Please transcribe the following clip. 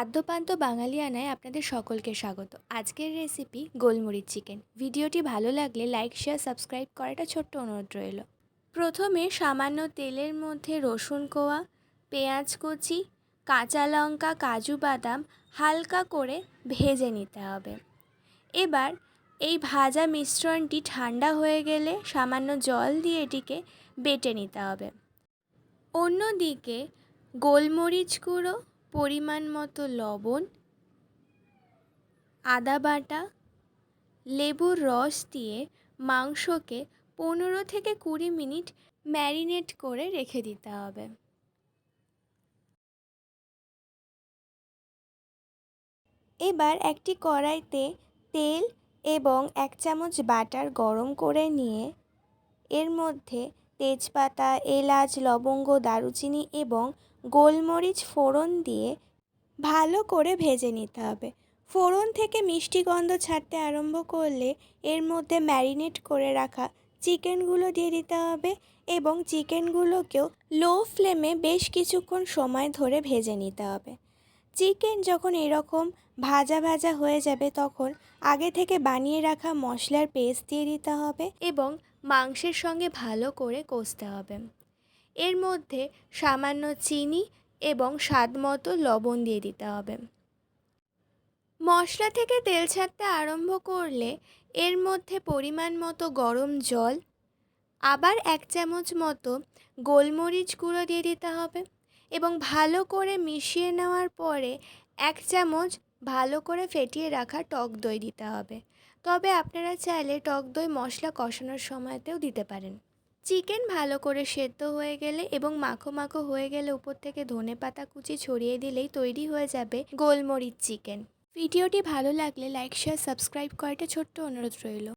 আদ্যপান্ত বাঙালিয়ানায় আপনাদের সকলকে স্বাগত। আজকের রেসিপি গোলমরিচ চিকেন ভিডিওটি ভালো লাগলে লাইক শেয়ার সাবস্ক্রাইব করাটা ছোট্ট অনুরোধ রইল। প্রথমে সামান্য তেলের মধ্যে রসুন কোয়া, পেঁয়াজ কুচি, কাঁচা লঙ্কা, কাজু বাদাম হালকা করে ভেজে নিতে হবে। এবার এই ভাজা মিশ্রণটি ঠান্ডা হয়ে গেলে সামান্য জল দিয়ে এটিকে বেটে নিতে হবে। অন্যদিকে গোলমরিচ গুঁড়ো পরিমাণ মতো লবণ, আদা বাটা, লেবুর রস দিয়ে মাংসকে পনেরো থেকে কুড়ি মিনিট ম্যারিনেট করে রেখে দিতে হবে। এবার একটি কড়াইতে তেল এবং এক চামচ বাটার গরম করে নিয়ে এর মধ্যে তেজপাতা, এলাচ, লবঙ্গ, দারুচিনি এবং গোলমরিচ ফোড়ন দিয়ে ভালো করে ভেজে নিতে হবে। ফোড়ন থেকে মিষ্টি গন্ধ ছাড়তে আরম্ভ করলে এর মধ্যে ম্যারিনেট করে রাখা চিকেনগুলো দিয়ে দিতে হবে এবং চিকেনগুলোকেও লো ফ্লেমে বেশ কিছুক্ষণ সময় ধরে ভেজে নিতে হবে। চিকেন যখন এরকম ভাজা ভাজা হয়ে যাবে তখন আগে থেকে বানিয়ে রাখা মশলার পেস্ট দিয়ে দিতে হবে এবং মাংসের সঙ্গে ভালো করে কষতে হবে। এর মধ্যে সামান্য চিনি এবং স্বাদ মতো লবণ দিয়ে দিতে হবে। মশলা থেকে তেল ছাড়তে আরম্ভ করলে এর মধ্যে পরিমাণ মতো গরম জল, আবার এক চামচ মতো গোলমরিচ গুঁড়ো দিয়ে দিতে হবে এবং ভালো করে মিশিয়ে নেওয়ার পরে এক চামচ ভালো করে ফেটিয়ে রাখা টক দই দিতে হবে। তবে আপনারা চাইলে টক দই মশলা কষানোর সময়তেও দিতে পারেন। চিকেন ভালো করে সেদ্ধ হয়ে গেলে এবং মাখো মাখো হয়ে গেলে উপর থেকে ধনে পাতা কুচি ছড়িয়ে দিলেই তৈরি হয়ে যাবে গোলমরিচ চিকেন। ভিডিওটি ভালো লাগলে লাইক শেয়ার সাবস্ক্রাইব করাটা ছোট্ট অনুরোধ রইল।